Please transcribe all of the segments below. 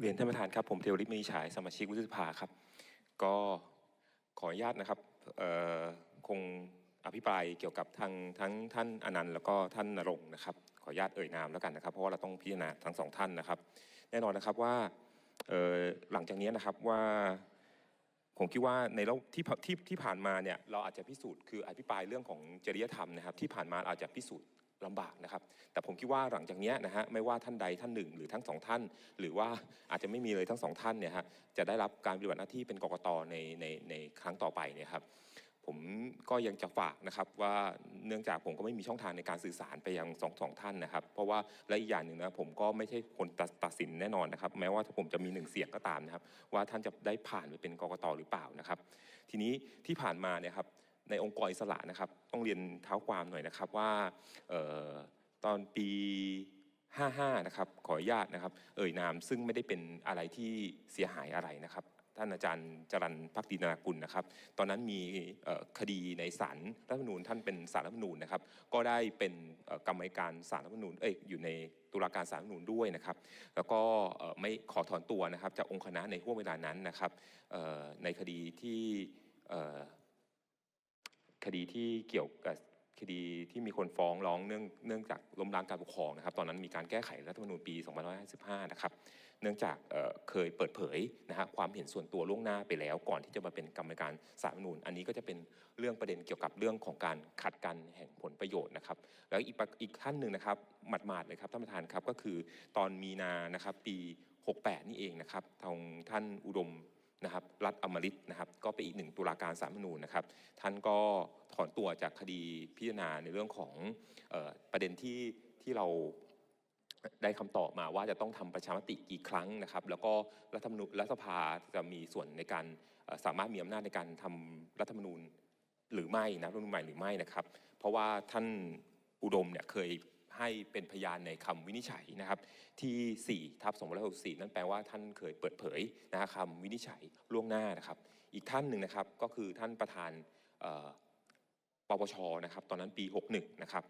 เรียนท่านประธานครับ ผมเทวริศมณีฉายสมาชิกวุฒิสภาครับ ก็ขออนุญาตนะครับคงอภิปรายเกี่ยวกับทางทั้งท่านอนันต์แล้วก็ท่านนรงค์นะครับ ขออนุญาตเอ่ยนามแล้วกันนะครับ เพราะว่าเราต้องพิจารณาทั้งสองท่านนะครับ แน่นอนนะครับว่าหลังจากนี้นะครับว่าผมคิดว่าในแล้วที่ที่ที่ผ่านมาเนี่ยเราอาจจะพิสูจน์คืออภิปรายเรื่องของจริยธรรมนะครับ ที่ผ่านมาอาจจะพิสูจน์ ลำบากนะครับ แต่ผมคิดว่าหลังจากนี้นะฮะไม่ว่าท่านใดท่านหนึ่ง หรือทั้งสองท่าน หรือว่าอาจจะไม่มีเลยทั้งสองท่านเนี่ยฮะจะได้รับการปฏิบัติหน้าที่เป็นกกตในในในครั้งต่อไปเนี่ยครับผมก็ยังจะฝากนะครับว่าเนื่องจากผมก็ไม่มีช่องทางในการสื่อสารไปยังสองสองท่านนะครับ เพราะว่าและอีกอย่างหนึ่งนะผมก็ไม่ใช่คนตัดตัดสินแน่นอนนะครับ แม้ว่าถ้าผมจะมีหนึ่งเสียงก็ตามนะครับ ว่าท่านจะได้ผ่านไปเป็นกกตหรือเปล่านะครับ ทีนี้ที่ผ่านมาเนี่ยครับ ในองค์กรอิสระนะครับ ต้องเรียนเท้าความหน่อยนะครับว่าออตอนปี 55 นะครับ ขออนุญาตนะครับ เอ่ยนามซึ่งไม่ได้เป็นอะไรที่เสียหายอะไรนะครับ ท่านอาจารย์จรันพักดีนากุลนะครับ ตอนนั้นมีคดีในศาลรัฐธรรมนูญท่านเป็นศาลรัฐธรรมนูญนะครับ ก็ได้เป็นกรรมการศาลรัฐธรรมนูญเอ้ยอยู่ในตุลาการศาลรัฐธรรมนูญด้วยนะครับ แล้วก็ไม่ขอถอนตัวนะครับจากองค์คณะในห่วงเวลานั้นนะครับในคดีที่ คดีที่เกี่ยวกับคดีที่มีคนฟ้องร้องเนื่องเนื่องจากล้มล้างการปกครองนะครับ ตอนนั้นมีการแก้ไขรัฐธรรมนูญปี 2555 นะครับ เนื่องจากเเคยเปิดเผยนะฮะความเห็นส่วนตัวล่วงหน้าไปแล้ว ก่อนที่จะมาเป็นกรรมการสารฐธรรมนูญ อันนี้ก็จะเป็นเรื่องประเด็นเกี่ยวกับเรื่องของการขัดกันแห่งผลประโยชน์นะครับ แล้วอีกอีกท่านหนึ่งนะครับหมาดๆเลยครับท่านประธานครับก็คือตอนมีนานะครับปี 68 นี่เองนะครับทางท่านอุดม นะครับรัฐอมฤตนะครับก็เป็นอีกหนึ่งตุลาการสารมนูญนะครับ ท่านก็ถอนตัวจากคดีพิจารณาในเรื่องของออประเด็นที่ที่เราได้คำตอบมาว่าจะต้องทำประชามติกี่ครั้งนะครับ แล้วก็รัฐธรรมนูญรัฐสภาจะมีส่วนในการสามารถมีอำนาจในการทำรัฐธรรมนูญหรือไม่นะรัฐธรรมนูญใหม่หรือไม่นะครับ เพราะว่าท่านอุดมเนี่ยเคย ให้เป็นพยานในคำวินิจฉัยนะครับ ที่4ทับ2564นั่นแปลว่าท่านเคยเปิดเผยนะคำวินิจฉัยล่วงหน้านะครับ อีกท่านหนึ่งนะครับก็คือท่านประธานปปชนะครับตอนนั้นปี 61นะครับ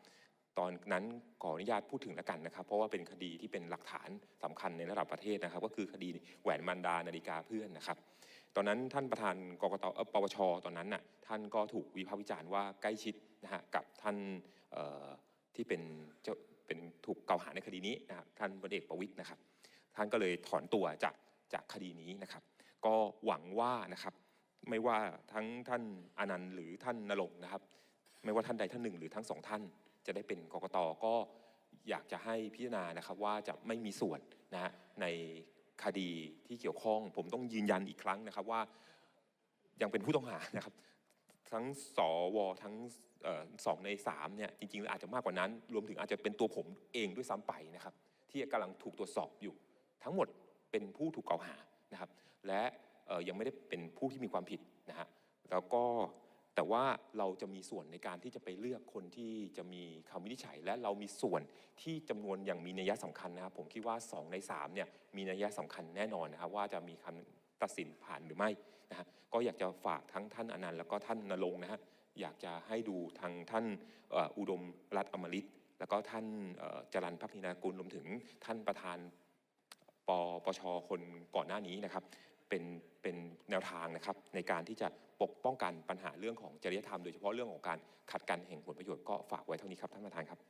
ตอนนั้นขออนุญาตพูดถึงแล้วกันนะครับ เพราะว่าเป็นคดีที่เป็นหลักฐานสำคัญในระดับประเทศนะครับ ก็คือคดีแหวนมันดานาฬิกาเพื่อนนะครับ ตอนนั้นท่านประธานกกตปปชตอนนั้นน่ะท่านก็ถูกวิพากษ์วิจารณ์ว่าใกล้ชิดนะฮะกับท่านอ ที่เป็นเจ้าเป็นถูกกล่าวหาในคดีนี้นะครับท่านพลเอกประวิตยนะครับ ท่านก็เลยถอนตัวจากจากคดีนี้นะครับ ก็หวังว่านะครับไม่ว่าทั้งท่านอนันต์หรือท่านนรงค์นะครับ ไม่ว่าท่านใดท่านหนึ่งหรือทั้งสองท่านจะได้เป็นกกตก็อยากจะให้พิจารณานะครับว่าจะไม่มีส่วนนะฮะในคดีที่เกี่ยวข้อง ผมต้องยืนยันอีกครั้งนะครับว่ายังเป็นผู้ต้องหานะครับ ทั้งสวทั้งออสองในสามเนี่ยจริงๆแล้วอาจจะมากกว่านั้น รวมถึงอาจจะเป็นตัวผมเองด้วยซ้ำไปนะครับ ที่กำลังถูกตรวจสอบอยู่ ทั้งหมดเป็นผู้ถูกกล่าวหานะครับ และยังไม่ได้เป็นผู้ที่มีความผิดนะฮะแล้วก็แต่ว่าเราจะมีส่วนในการที่จะไปเลือกคนที่จะมีคำวินิจฉัย และเรามีส่วนที่จำนวนอย่างมีนัยสำคัญนะครับ ผมคิดว่า 2 ใน3เนี่ยมีนัยสำคัญแน่นอนนะครับ ว่าจะมีคำตัดสินผ่านหรือไม่ นะฮะก็อยากจะฝากทั้งท่านอนันต์แล้วก็ท่านนรงนะฮะอยากจะให้ดูทางท่านอุดมรัฐอมฤตแล้วก็ท่านจรันพักพินากุลรวมถึงท่านประธานปปชคนก่อนหน้านี้นะครับเป็นเป็นแนวทางนะครับในการที่จะปกป้องกันปัญหาเรื่องของจริยธรรมโดยเฉพาะเรื่องของการขัดกันแห่งผลประโยชน์ก็ฝากไว้เท่านี้ครับท่านประธานครับ